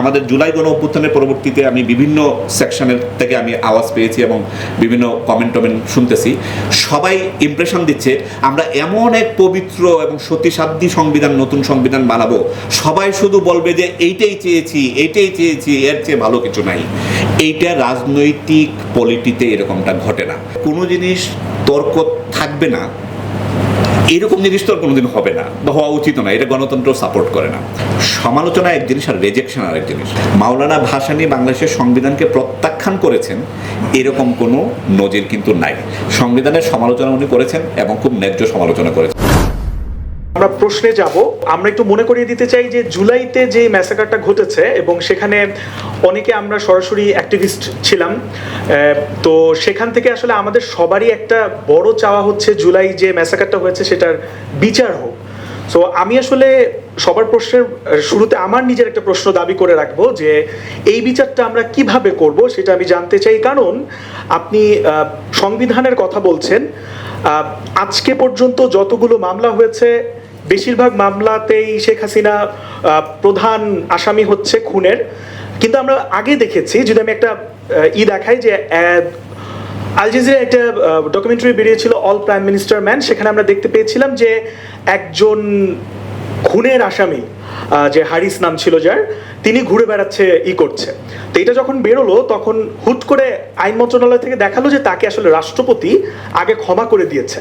আমাদের জুলাই গণ অভ্যুত্থানের পরবর্তীতে আমি বিভিন্ন সেকশনের থেকে আমি আওয়াজ পেয়েছি এবং বিভিন্ন কমেন্ট টমেন্ট শুনতেছি। সবাই ইমপ্রেশন দিচ্ছে, আমরা এমন এক পবিত্র এবং সতীসাধ্যী সংবিধান, নতুন সংবিধান বানাবো। সবাই শুধু বলবে যে এইটাই চেয়েছি এইটাই চেয়েছি, এর চেয়ে ভালো কিছু নাই। এইটা রাজনৈতিক পলিটিতে এরকমটা ঘটে না। কোনো জিনিস তর্ক থাকবে না। এরকম জিনিস তো আর কোনোদিন হবে না বা হওয়া উচিত না, এটা গণতন্ত্র সাপোর্ট করে না। সমালোচনা এক জিনিস আর রেজেকশন আর এক জিনিস। মাওলানা ভাষা নিয়ে বাংলাদেশের সংবিধানকে প্রত্যাখ্যান করেছেন, এরকম কোনো নজির কিন্তু নাই। সংবিধানের সমালোচনা উনি করেছেন এবং খুব ন্যায্য সমালোচনা করেছেন। আমরা প্রশ্নে যাব। আমরা একটু মনে করিয়ে দিতে চাই যে জুলাইতে যে ম্যাসাকারটা ঘটেছে এবং সেখানে অনেকে আমরা সরাসরি অ্যাক্টিভিস্ট ছিলাম তো সেখান থেকে আসলে আমাদের সবারই একটা বড় চাওয়া হচ্ছে জুলাই যে ম্যাসাকারটা হয়েছে সেটার বিচার হোক। সো আমি আসলে সবার প্রশ্নের শুরুতে আমার নিজের একটা প্রশ্ন দাবি করে রাখব যে এই বিচারটা আমরা কীভাবে করব সেটা আমি জানতে চাই। কারণ আপনি সংবিধানের কথা বলছেন আজকে পর্যন্ত যতগুলো মামলা হয়েছে বেশিরভাগ মামলাতেই শেখ হাসিনা প্রধান আসামি হচ্ছে খুনের। কিন্তু আমরা আগে দেখেছি, যদি আমি একটা ই দেখাই যে আল একটা ডকুমেন্টারি বেরিয়েছিল অল প্রাইম মিনিস্টার ম্যান সেখানে আমরা দেখতে পেয়েছিলাম যে একজন খুনের আসামি যে হারিস নাম ছিল যার, তিনি ঘুরে বেড়াচ্ছে, ই করছে। তো এটা যখন বেরোলো, তখন হুট করে আইন মন্ত্রণালয় থেকে দেখাল যে তাকে আসলে রাষ্ট্রপতি আগে ক্ষমা করে দিয়েছে।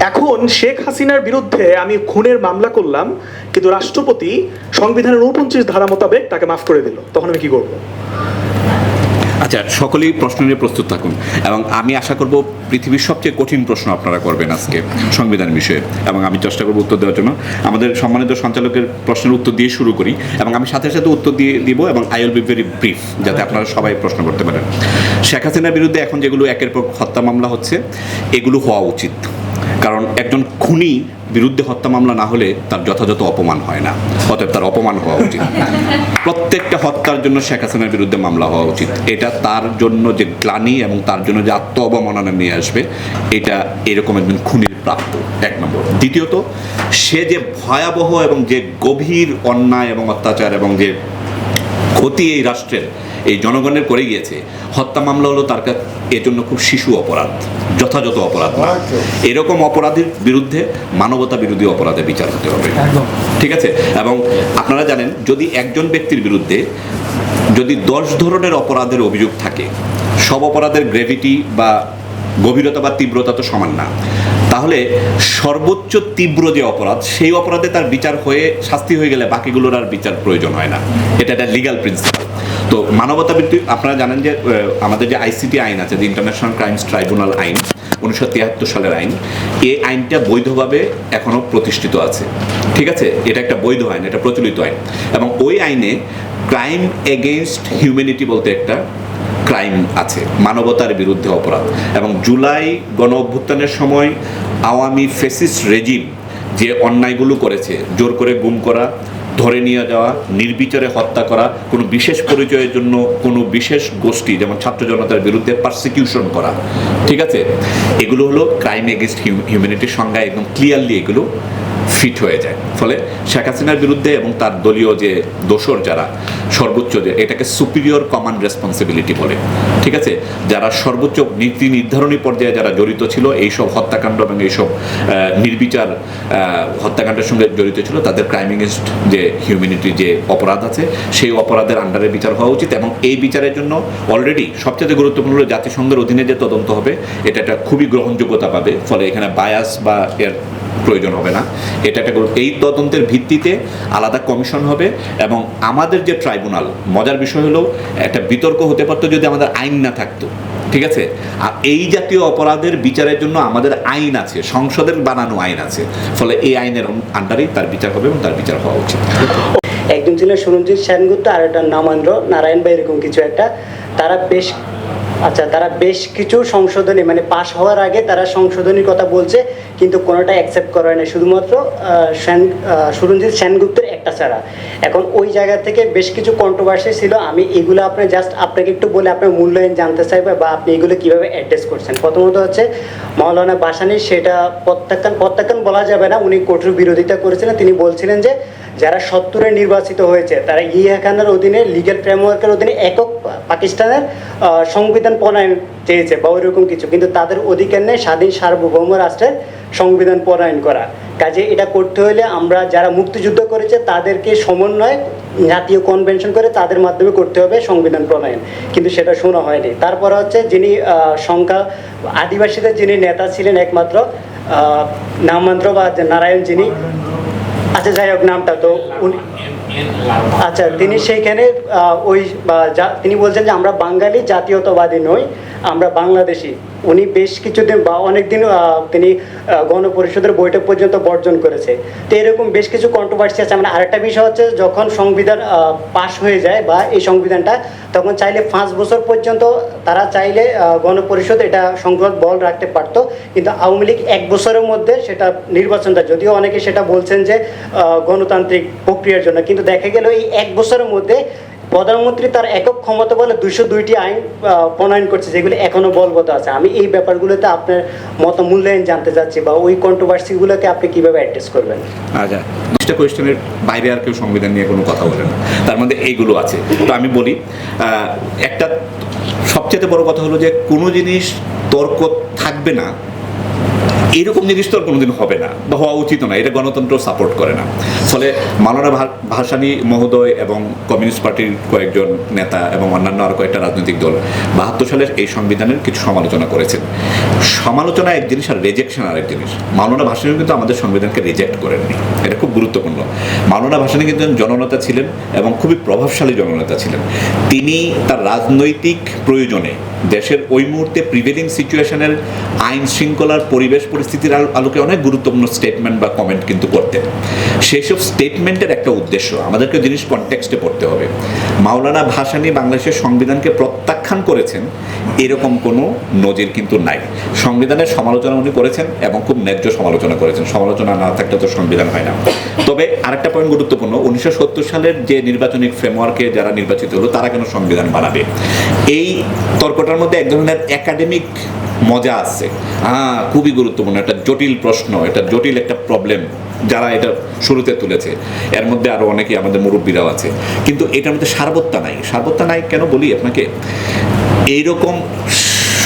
এখন শেখ হাসিনার বিরুদ্ধে আমি খুনের মামলা করলাম, কিন্তু রাষ্ট্রপতি সংবিধানের উনপঞ্চাশ ধারা মোতাবেক তাকে মাফ করে দিল। তখন আমি কি করব? আচ্ছা সকলেই প্রশ্ন নিয়ে প্রস্তুত থাকুন। এবং আমি আশা করব পৃথিবীর সবচেয়ে কঠিন প্রশ্ন আপনারা করবেন আজকে সংবিধান বিষয়ে। এবং আমি চেষ্টা করব উত্তর দেওয়ার জন্য। আমাদের সম্মানিত সঞ্চালকের প্রশ্নের উত্তর দিয়ে শুরু করি। এবং আমি সাথে সাথে উত্তর দিয়ে দিব এবং I will be very brief যাতে আপনারা সবাই প্রশ্ন করতে পারেন। শেখ হাসিনার বিরুদ্ধে এখন যেগুলো একের পর হত্যা মামলা হচ্ছে, এগুলো হওয়া উচিত। কারণ একজন খুনি বিরুদ্ধে হত্যা মামলা না হলে তার যথাযথ অপমান হয় না। অতএব তার অপমান হওয়া উচিত। প্রত্যেকটা হত্যার জন্য শেখ হাসিনার বিরুদ্ধে মামলা হওয়া উচিত। এটা তার জন্য যে গ্লানি এবং তার জন্য যে আত্ম অবমাননা নিয়ে আসবে, এটা এরকম একজন খুনির প্রাপ্ত এক নম্বর। দ্বিতীয়ত, সে যে ভয়াবহ এবং যে গভীর অন্যায় এবং অত্যাচার এবং যে ক্ষতি এই রাষ্ট্রের এই জনগণের করে গিয়েছে। হত্যা মামলা হলো তার কাছে এর জন্য খুব শিশু অপরাধ যথাযথ অপরাধ না। এরকম অপরাধের বিরুদ্ধে মানবতা বিরোধী অপরাধে বিচার হতে হবে। ঠিক আছে? এবং আপনারা জানেন যদি একজন ব্যক্তির বিরুদ্ধে যদি দশ ধরনের অপরাধের অভিযোগ থাকে সব অপরাধের গ্রেভিটি বা গভীরতা বা তীব্রতা তো সমান না। তাহলে সর্বোচ্চ তীব্র যে অপরাধ সেই অপরাধে তার বিচার হয়ে শাস্তি হয়ে গেলে বাকিগুলোর আর বিচার প্রয়োজন হয় না। এটা একটা লিগাল প্রিন্সিপাল তো মানবতা বৃত্তি আপনারা জানেন যে আমাদের যে আইসিটি আইন আছে, যে ইন্টারন্যাশনাল ক্রাইমস ট্রাইব্যুনাল আইন, উনিশশো তিয়াত্তর সালের আইন এই আইনটা বৈধভাবে এখনও প্রতিষ্ঠিত আছে। ঠিক আছে? এটা একটা বৈধ আইন, এটা প্রচলিত আইন। এবং ওই আইনে ক্রাইম এগেনস্ট হিউম্যানিটি বলতে একটা ক্রাইম আছে, মানবতার বিরুদ্ধে অপরাধ। এবং জুলাই গণ অভ্যুত্থানের সময় আওয়ামী ফেসিস রেজিম যে অন্যায়গুলো করেছে, জোর করে গুম করা ধরে নিয়ে যাওয়া, নির্বিচারে হত্যা করা, কোনো বিশেষ পরিচয়ের জন্য কোনো বিশেষ গোষ্ঠী, যেমন ছাত্র জনতার বিরুদ্ধে পার্সিকিউশন করা। ঠিক আছে? এগুলো হলো ক্রাইম এগেনস্ট হিউম্যানিটির সংজ্ঞা একদম ক্লিয়ারলি এগুলো ফিট হয়ে যায়। ফলে শেখ হাসিনার বিরুদ্ধে এবং তার দলীয় যে দোসর যারা, সর্বোচ্চ যে, এটাকে সুপিরিয়র কমান্ড রেসপন্সিবিলিটি বলে। ঠিক আছে? যারা সর্বোচ্চ নীতি নির্ধারণী পর্যায়ে যারা জড়িত ছিল, এইসব হত্যাকাণ্ড এবং এইসব নির্বিচার হত্যাকাণ্ডের সঙ্গে জড়িত ছিল, তাদের ক্রাইম এগেনস্ট যে হিউম্যানিটি যে অপরাধ আছে, সেই অপরাধের আন্ডারে বিচার হওয়া উচিত এবং এই বিচারের জন্য অলরেডি সবচেয়ে গুরুত্বপূর্ণ জাতিসংঘের অধীনে যে তদন্ত হবে, এটা একটা খুবই গ্রহণযোগ্যতা পাবে। ফলে এখানে বায়াস বা এর প্রয়োজন হবে না। এটা একটা এই তদন্তের ভিত্তিতে আলাদা কমিশন হবে এবং আমাদের যে ট্রাইব্যুনাল, মজার বিষয় হলো একটা বিতর্ক হতে পারতো যদি আমাদের আইন না থাকতো। ঠিক আছে? আর এই জাতীয় অপরাধের বিচারের জন্য আমাদের আইন আছে, সংসদের বানানো আইন আছে। ফলে এই আইনের আন্ডারেই তার বিচার হবে এবং তার বিচার হওয়া উচিত। একজন ছিলেন সুরঞ্জিত সেনগুপ্ত আর একটা নামেন্দ্র নারায়ণ বা এরকম কিছু একটা। তারা বেশ আচ্ছা তারা বেশ কিছু সংশোধনী মানে পাশ হওয়ার আগে তারা সংশোধনীর কথা বলছে কিন্তু কোনোটা অ্যাকসেপ্ট করা না শুধুমাত্র সেন আহ, সুরঞ্জিত সেনগুপ্তের একটা ছাড়া। এখন ওই জায়গা থেকে বেশ কিছু কন্ট্রোভার্সি ছিল। আমি এগুলো আপনি জাস্ট আপনাকে একটু বলে আপনার মূল্যায়ন জানতে চাইবে বা আপনি এগুলো কীভাবে অ্যাড্রেস করছেন। প্রথমত হচ্ছে মৌলানা বাসানি সেটা প্রত্যাখ্যান প্রত্যাখ্যান বলা যাবে না। উনি কঠোর বিরোধিতা করেছিলেন। তিনি বলছিলেন যে যারা সত্তরে নির্বাচিত হয়েছে তারা ইয়া খানের অধীনে লিগ্যাল ফ্রেমওয়ার্কের অধীনে একক পাকিস্তানের সংবিধান প্রণয়ন চেয়েছে বা ওইরকম কিছু। কিন্তু তাদের অধিকার নেই স্বাধীন সার্বভৌম রাষ্ট্রের সংবিধান প্রণয়ন করা। কাজে এটা করতে হলে আমরা যারা মুক্তিযুদ্ধ করেছে তাদেরকে সমন্বয় জাতীয় কনভেনশন করে তাদের মাধ্যমে করতে হবে সংবিধান প্রণয়ন কিন্তু সেটা শোনা হয়নি। তারপর হচ্ছে যিনি সংখ্যা আদিবাসীদের যিনি নেতা ছিলেন একমাত্র আহ, নামমাত্র বা নারায়ণ যিনি আচ্ছা যাই হোক, নামটা তো উনি আচ্ছা তিনি সেইখানে ওই তিনি বলছেন যে আমরা বাঙালি, জাতীয়তাবাদী নই। আমরা বাংলাদেশি। উনি বেশ কিছুদিন বা অনেকদিন তিনি গণপরিষদের বৈঠক পর্যন্ত বর্জন করেছে। তো এরকম বেশ কিছু কন্ট্রোভার্সি আছে। মানে আরেকটা বিষয় হচ্ছে, যখন সংবিধান পাশ হয়ে যায় বা এই সংবিধানটা, তখন চাইলে পাঁচ বছর পর্যন্ত তারা চাইলে গণপরিষদ এটা সংসদ বল রাখতে পারতো। কিন্তু আওয়ামী লীগ এক বছরের মধ্যে সেটা নির্বাচনটা যদিও অনেকে সেটা বলছেন যে গণতান্ত্রিক প্রক্রিয়ার জন্য। কিন্তু দেখা গেল এই এক বছরের মধ্যে প্রধানমন্ত্রী তার একক ক্ষমতা বলে দুশো দুইটি আইন প্রণয়ন করছে, যেগুলো এখনও বলবৎ আছে। আমি এই ব্যাপারগুলোতে আপনার মত মূল্যায়ন জানতে চাচ্ছি বা ওই কন্ট্রোভার্সিগুলোকে আপনি কীভাবে অ্যাড্রেস করবেন? আচ্ছা দশটা কোয়েশ্চেনের বাইরে আর কেউ সংবিধান নিয়ে কোনো কথা বলে না। তার মধ্যে এইগুলো আছে। তো আমি বলি একটা সবচেয়ে বড় কথা হলো যে কোনো জিনিস তর্ক থাকবে না এরকম জিনিস তো আর কোনোদিন হবে না বা হওয়া উচিত না এটা গণতন্ত্র সাপোর্ট করে না। ফলে মাওলানা ভা- ভাসানী মহোদয় এবং কমিউনিস্ট পার্টির কয়েকজন নেতা এবং অন্যান্য আরও কয়েকটা রাজনৈতিক দল বাহাত্তর সালের এই সংবিধানের কিছু সমালোচনা করেছেন। সমালোচনা এক জিনিস আর রেজেকশন আর এক জিনিস। মাওলানা ভাসানী কিন্তু আমাদের সংবিধানকে রিজেক্ট করেননি। এটা খুব গুরুত্বপূর্ণ। মাওলানা ভাসানী কিন্তু জননেতা ছিলেন এবং খুবই প্রভাবশালী জননেতা ছিলেন। তিনি তার রাজনৈতিক প্রয়োজনে দেশের ওই মুহূর্তে প্রিভেলিং সিচুয়েশনের আইন শৃঙ্খলার পরিবেশ পরিস্থিতির আলোকে অনেক গুরুত্বপূর্ণ স্টেটমেন্ট বা কমেন্ট কিন্তু করতেন সেই সব স্টেটমেন্টের একটা উদ্দেশ্য, আমাদেরকে জিনিস কনটেক্সটে পড়তে হবে। মাওলানা ভাসানী বাংলাদেশের সংবিধানকে প্রত্যাখ্যান করেছেন, এরকম কোনো নজির কিন্তু নাই। সংবিধানের সমালোচনা উনি করেছেন এবং খুব ন্যায্য সমালোচনা করেছেন। সমালোচনা না থাকলে তো সংবিধান হয় না। তবে আরেকটা পয়েন্ট গুরুত্বপূর্ণ, উনিশশো সত্তর সালের যে নির্বাচনী ফ্রেমওয়ার্কে যারা নির্বাচিত হলো, তারা কেন সংবিধান বানাবে? এই তর্কটার মধ্যে এক ধরনের একাডেমিক মজা আছে। হ্যাঁ খুবই গুরুত্বপূর্ণ। একটা জটিল প্রশ্ন, এটা জটিল একটা প্রবলেম যারা এটা শুরুতে তুলেছে। এর মধ্যে আরও অনেকে আমাদের মুরব্বীরাও আছে। কিন্তু এটার মধ্যে সার্বত্তা নাই। সারবত্তা নাই কেন বলি আপনাকে? এইরকম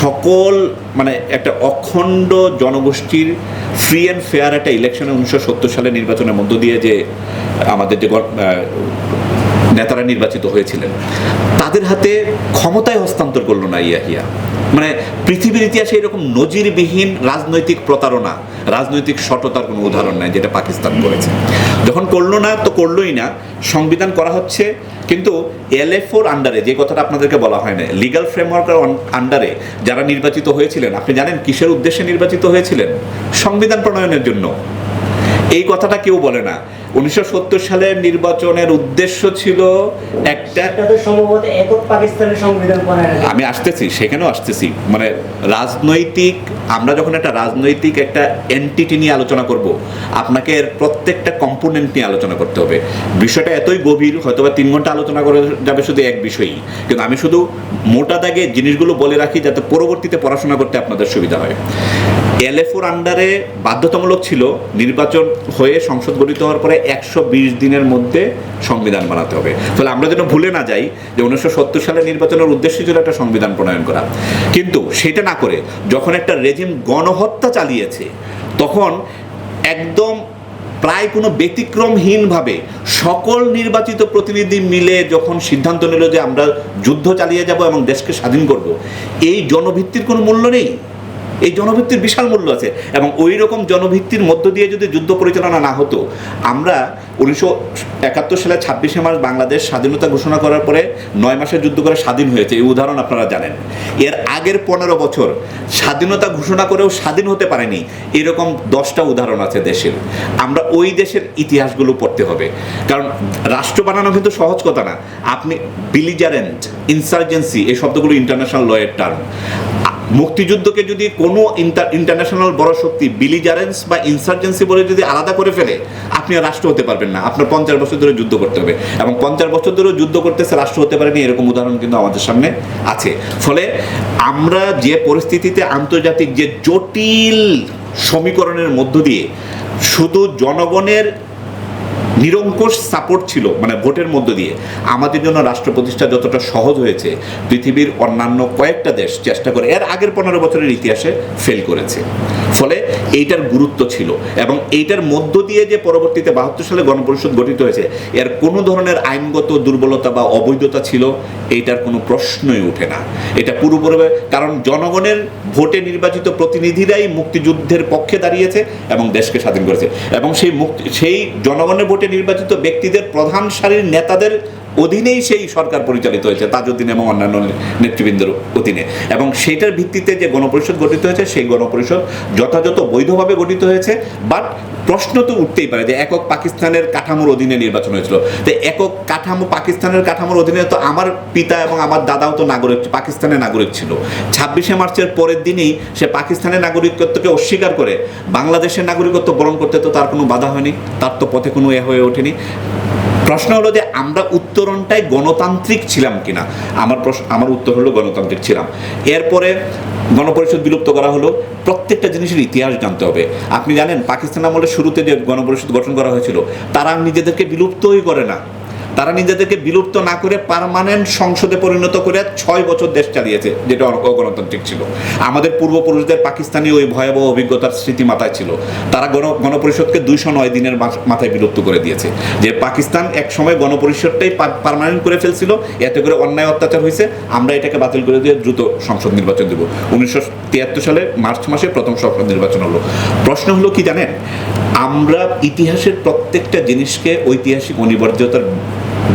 সকল মানে একটা অখণ্ড জনগোষ্ঠীর ফ্রি অ্যান্ড ফেয়ার একটা ইলেকশনে উনিশশো সত্তর সালে নির্বাচনের মধ্য দিয়ে যে আমাদের যে নেতারা নির্বাচিত হয়েছিলেন। তাদের হাতে ক্ষমতায় হস্তান্তর করল না ইয়াহিয়া। মানে পৃথিবীর ইতিহাসে এরকম নজিরবিহীন রাজনৈতিক প্রতারণা, রাজনৈতিক সততার কোনো উদাহরণ নাই যেটা পাকিস্তান করেছে। যখন করল না তো করলোই না, সংবিধান করা হচ্ছে, কিন্তু এলএফওর আন্ডারে যে কথাটা আপনাদেরকে বলা হয় না লিগাল ফ্রেমওয়ার্কের আন্ডারে যারা নির্বাচিত হয়েছিলেন, আপনি জানেন কিসের উদ্দেশ্যে নির্বাচিত হয়েছিলেন? সংবিধান প্রণয়নের জন্য। এই কথাটা কেউ বলে না। উনিশশো সত্তর সালের নির্বাচনের উদ্দেশ্য ছিল একটা সম্ভবত একক পাকিস্তানের সংবিধান আমি আসতেছি সেখানেও আসতেছি। মানে রাজনৈতিক আমরা যখন একটা রাজনৈতিক একটা এন্টিটি নিয়ে আলোচনা করব আপনাকে এর প্রত্যেকটা কম্পোনেন্ট নিয়ে আলোচনা করতে হবে। বিষয়টা এতই গভীর হয়তো বা তিন ঘণ্টা আলোচনা করে যাবে শুধু এক বিষয়ই। কিন্তু আমি শুধু মোটা দাগে জিনিসগুলো বলে রাখি যাতে পরবর্তীতে পড়াশোনা করতে আপনাদের সুবিধা হয়। এলএফওর আন্ডারে বাধ্যতামূলক ছিল নির্বাচন হয়ে সংসদ গঠিত হওয়ার পরে একশো বিশ দিনের মধ্যে সংবিধান বানাতে হবে। ফলে আমরা যেন ভুলে না যাই যে উনিশশো সত্তর সালের নির্বাচনের উদ্দেশ্য ছিল একটা সংবিধান প্রণয়ন করা। কিন্তু সেটা না করে যখন একটা রেজিম গণহত্যা চালিয়েছে, তখন একদম প্রায় কোনো ব্যতিক্রমহীনভাবে সকল নির্বাচিত প্রতিনিধি মিলে যখন সিদ্ধান্ত নিল যে আমরা যুদ্ধ চালিয়ে যাব এবং দেশকে স্বাধীন করব, এই জনভিত্তির কোনো মূল্য নেই। এই জনভিত্তির বিশাল মূল্য আছে এবং ওই রকম জনভিত্তির মধ্য দিয়ে যদি যুদ্ধ পরিচালনা না হতো, আমরা উনিশশো একাত্তর সালে ছাব্বিশে মার্চ বাংলাদেশ স্বাধীনতা ঘোষণা করার পরে নয় মাসের যুদ্ধ করে স্বাধীন হয়েছে। এই উদাহরণ আপনারা জানেন। এর আগের পনেরো বছর স্বাধীনতা ঘোষণা করেও স্বাধীন হতে পারেনি। এরকম দশটা উদাহরণ আছে দেশের। আমরা ওই দেশের ইতিহাসগুলো পড়তে হবে। কারণ রাষ্ট্র বানানো কিন্তু সহজ কথা না। আপনি বিলিজারেন্ট ইনসার্জেন্সি এই শব্দগুলো ইন্টারন্যাশনাল লয়ের টার্ম মুক্তিযুদ্ধকে যদি কোনো ইন্টারন্যাশনাল বড় শক্তি বিলিজারেন্স বা ইনসার্জেন্সি বলে যদি আলাদা করে ফেলে আপনি রাষ্ট্র হতে পারবেন না। আপনার পঞ্চাশ বছর ধরে যুদ্ধ করতে হবে। এবং পঞ্চাশ বছর ধরে যুদ্ধ করতেছে, রাষ্ট্র হতে পারেনি, এরকম উদাহরণ কিন্তু আমাদের সামনে আছে। ফলে আমরা যে পরিস্থিতিতে আন্তর্জাতিক যে জটিল সমীকরণের মধ্য দিয়ে শুধু জনগণের নিরঙ্কুশ সাপোর্ট ছিল মানে ভোটের মধ্য দিয়ে। আমাদের জন্য রাষ্ট্র প্রতিষ্ঠা যতটা সহজ হয়েছে, পৃথিবীর অন্যান্য কয়েকটা দেশ চেষ্টা করে, এর আগের পনেরো বছরের ইতিহাসে ফেল করেছে। ফলে এইটার গুরুত্ব ছিল এবং এইটার মধ্য দিয়ে যে পরবর্তীতে বাহাত্তর সালে গণপরিষদ গঠিত হয়েছে, এর কোনো ধরনের আইনগত দুর্বলতা বা অবৈধতা ছিল, এইটার কোনো প্রশ্নই ওঠে না। এটা পুরোপুরি কারণ জনগণের ভোটে নির্বাচিত প্রতিনিধিরাই মুক্তিযুদ্ধের পক্ষে দাঁড়িয়েছে এবং দেশকে স্বাধীন করেছে। এবং সেই মুক্তি, সেই জনগণের ভোটে নির্বাচিত ব্যক্তিদের প্রধান সারির নেতাদের অধীনেই সেই সরকার পরিচালিত হয়েছে, তাজউদ্দিন এবং অন্যান্য নেতৃবৃন্দের অধীনে। এবং সেটার ভিত্তিতে যে গণপরিষদ গঠিত হয়েছে, সেই গণপরিষদ যথাযথ বৈধভাবে গঠিত হয়েছে বাট প্রশ্ন তো উঠতেই পারে যে একক পাকিস্তানের কাঠামোর অধীনে নির্বাচন হয়েছিল। তো একক কাঠামো, পাকিস্তানের কাঠামোর অধীনে তো আমার পিতা এবং আমার দাদাও তো নাগরিক, পাকিস্তানের নাগরিক ছিল। ছাব্বিশে মার্চের পরের দিনই সে পাকিস্তানের নাগরিকত্বকে অস্বীকার করে বাংলাদেশের নাগরিকত্ব বরণ করতে তো তার কোনো বাধা হয়নি, তার তো পথে কোনো এ হয়ে ওঠেনি। প্রশ্ন হলো যে আমরা উত্তরণটায় গণতান্ত্রিক ছিলাম কিনা? আমার প্রশ্ন, আমার উত্তর হলো গণতান্ত্রিক ছিলাম। এরপরে গণপরিষদ বিলুপ্ত করা হলো, প্রত্যেকটা জিনিসের ইতিহাস জানতে হবে। আপনি জানেন, পাকিস্তান আমলে শুরুতে যে গণপরিষদ গঠন করা হয়েছিল, তারা নিজেদেরকে বিলুপ্তই করে না। তারা নিজেদেরকে বিলুপ্ত না করে পার্মানেন্ট সংসদে পরিণত করে ছয় বছর দেশ চালিয়েছে, যেটা অগণতান্ত্রিক ছিল। আমাদের পূর্বপুরুষদের পাকিস্তানি ওই ভয়াবহ অভিজ্ঞতার স্মৃতি মাথায় ছিল। তারা গণ গণপরিষদকে দুইশো নয় দিনের মাথায় বিলুপ্ত করে দিয়েছে। যে পাকিস্তান এক সময় গণপরিষদটাই পার্মানেন্ট করে ফেলছিল, এতে করে অন্যায় অত্যাচার হয়েছে, আমরা এটাকে বাতিল করে দিয়ে দ্রুত সংসদ নির্বাচন দেব। উনিশশো তিয়াত্তর সালে মার্চ মাসে প্রথম সংসদ নির্বাচন হলো। প্রশ্ন হলো কি জানেন? আমরা ইতিহাসের প্রত্যেকটা জিনিসকে ঐতিহাসিক অনিবার্যতার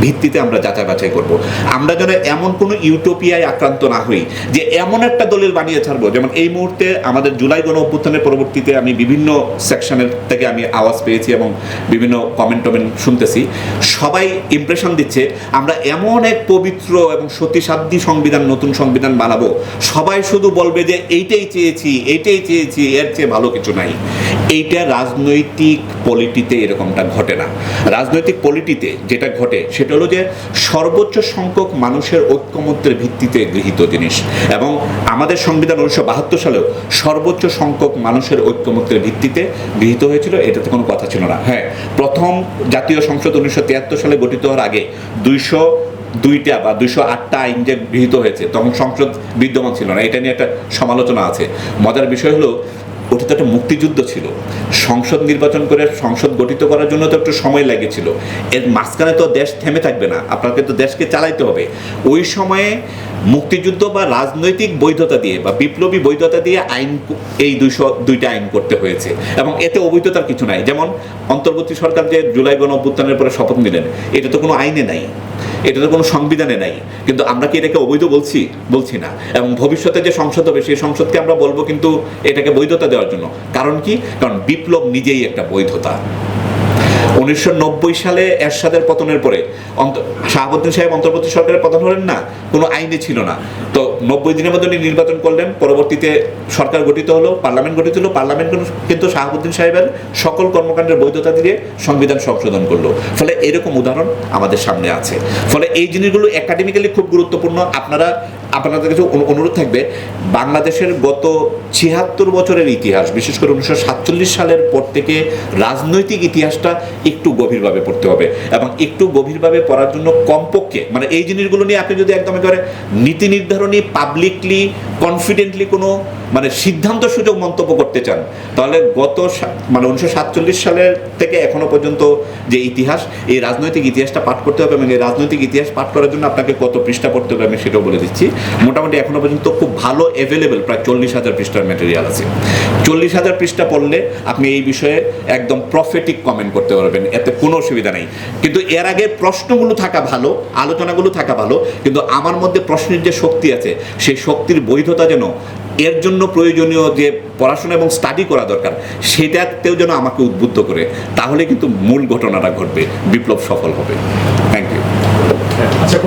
ভিত্তিতে আমরা যাচাই বাছাই করব। আমরা যেন এমন কোনো ইউটোপিয়ায় আক্রান্ত না হই যে এমন একটা দলিল বানিয়ে ছাড়বো। যেমন এই মুহূর্তে আমাদের জুলাই গণ অভ্যুত্থানের পরবর্তীতে আমি বিভিন্ন সেকশনের থেকে আমি আওয়াজ পেয়েছি এবং বিভিন্ন কমেন্ট টমেন্ট শুনতেছি। সবাই ইমপ্রেশন দিচ্ছে, আমরা এমন এক পবিত্র এবং সতীসাধ্যী সংবিধান, নতুন সংবিধান বানাবো। সবাই শুধু বলবে যে এইটাই চেয়েছি এইটাই চেয়েছি, এর চেয়ে ভালো কিছু নাই। এইটা রাজনৈতিক পলিটিতে এরকমটা ঘটে না। রাজনৈতিক পলিটিতে যেটা ঘটে সেটা হলো যে সর্বোচ্চ সংখ্যক মানুষের ঐক্যমত্যের ভিত্তিতে গৃহীত জিনিস। এবং আমাদের সংবিধান উনিশশো বাহাত্তর সালেও সর্বোচ্চ সংখ্যক মানুষের ঐক্যমত্যের ভিত্তিতে গৃহীত হয়েছিল, এটাতে কোনো কথা ছিল না। হ্যাঁ প্রথম জাতীয় সংসদ উনিশশো তিয়াত্তর সালে গঠিত হওয়ার আগে দুইশো দুইটা বা দুইশো আটটা আইন যে গৃহীত হয়েছে, তখন সংসদ বিদ্যমান ছিল না। এটা নিয়ে একটা সমালোচনা আছে। মজার বিষয় হলো ওটা তো একটা মুক্তিযুদ্ধ ছিল। সংসদ নির্বাচন করে সংসদ গঠিত করার জন্য তো একটু সময় লেগেছিল। এর মাঝখানে তো দেশ থেমে থাকবে না, আপনাকে তো দেশকে চালাইতে হবে। ওই সময়ে মুক্তিযুদ্ধ বা রাজনৈতিক বৈধতা দিয়ে বা বিপ্লবী বৈধতা দিয়ে আইন এই দুইশো, দুইটা আইন করতে হয়েছে। এবং এতে অবৈধতার কিছু নাই। যেমন অন্তর্বর্তী সরকার যে জুলাই গণ অভ্যুত্থানের পরে শপথ নিলেন, এটা তো কোনো আইনে নাই। এটা তো কোনো সংবিধানে নাই। কিন্তু আমরা কি এটাকে অবৈধ বলছি? বলছি না। এবং ভবিষ্যতে যে সংসদ হবে, সেই সংসদকে আমরা বলব কিন্তু এটাকে বৈধতা দেওয়ার জন্য। কারণ কি? কারণ বিপ্লব নিজেই একটা বৈধতা। উনিশশো নব্বই সালে এরশাদের পতনের পরে শাহাবুদ্দিন সাহেব অন্তর্বর্তী সরকারের পতন হলেন না, কোনো আইনে ছিল না। তো নব্বই দিনের মধ্যে উনি নির্বাচন করলেন, পরবর্তীতে সরকার গঠিত হলো, পার্লামেন্ট গঠিত হলো, পার্লামেন্ট কিন্তু শাহাবুদ্দিন সাহেবের সকল কর্মকাণ্ডের বৈধতা দিয়ে সংবিধান সংশোধন করল। ফলে এরকম উদাহরণ আমাদের সামনে আছে। ফলে এই জিনিসগুলো একাডেমিক্যালি খুব গুরুত্বপূর্ণ। আপনারা আপনাদের কাছে অনু- অনুরোধ থাকবে, বাংলাদেশের গত ছিয়াত্তর বছরের ইতিহাস, বিশেষ করে উনিশশো সাতচল্লিশ সালের পর থেকে রাজনৈতিক ইতিহাসটা একটু গভীরভাবে পড়তে হবে এবং একটু গভীরভাবে পড়ার জন্য কমপক্ষে মানে এই জিনিসগুলো নিয়ে আপনি যদি একদম একেবারে নীতি নির্ধারণী পাবলিকলি কনফিডেন্টলি কোনো মানে সিদ্ধান্ত সুযোগ মন্তব্য করতে চান, তাহলে গত মানে উনিশশো সাতচল্লিশ সালের থেকে এখনও পর্যন্ত যে ইতিহাস, এই রাজনৈতিক ইতিহাসটা পাঠ করতে হবে এবং এই রাজনৈতিক ইতিহাস পাঠ করার জন্য আপনাকে কত পৃষ্ঠা পড়তে হবে আমি সেটাও বলে দিচ্ছি। মোটামুটি এখনও পর্যন্ত খুব ভালো অ্যাভেলেবেল প্রায় চল্লিশ হাজার পৃষ্ঠার ম্যাটেরিয়াল আছে। চল্লিশ হাজার পৃষ্ঠা পড়লে আপনি এই বিষয়ে একদম প্রফেটিক কমেন্ট করতে পারবেন, এতে কোনো অসুবিধা নেই। কিন্তু এর আগে প্রশ্নগুলো থাকা ভালো, আলোচনাগুলো থাকা ভালো, কিন্তু আমার মধ্যে প্রশ্নের যে শক্তি আছে, সেই শক্তির বৈধতা যেন এর জন্য প্রয়োজনীয় যে পড়াশোনা এবং স্টাডি করা দরকার, সেটাতেও যেন আমাকে উদ্বুদ্ধ করে, তাহলে কিন্তু মূল ঘটনাটা ঘটবে, বিপ্লব সফল হবে। থ্যাংক ইউ আচ্ছা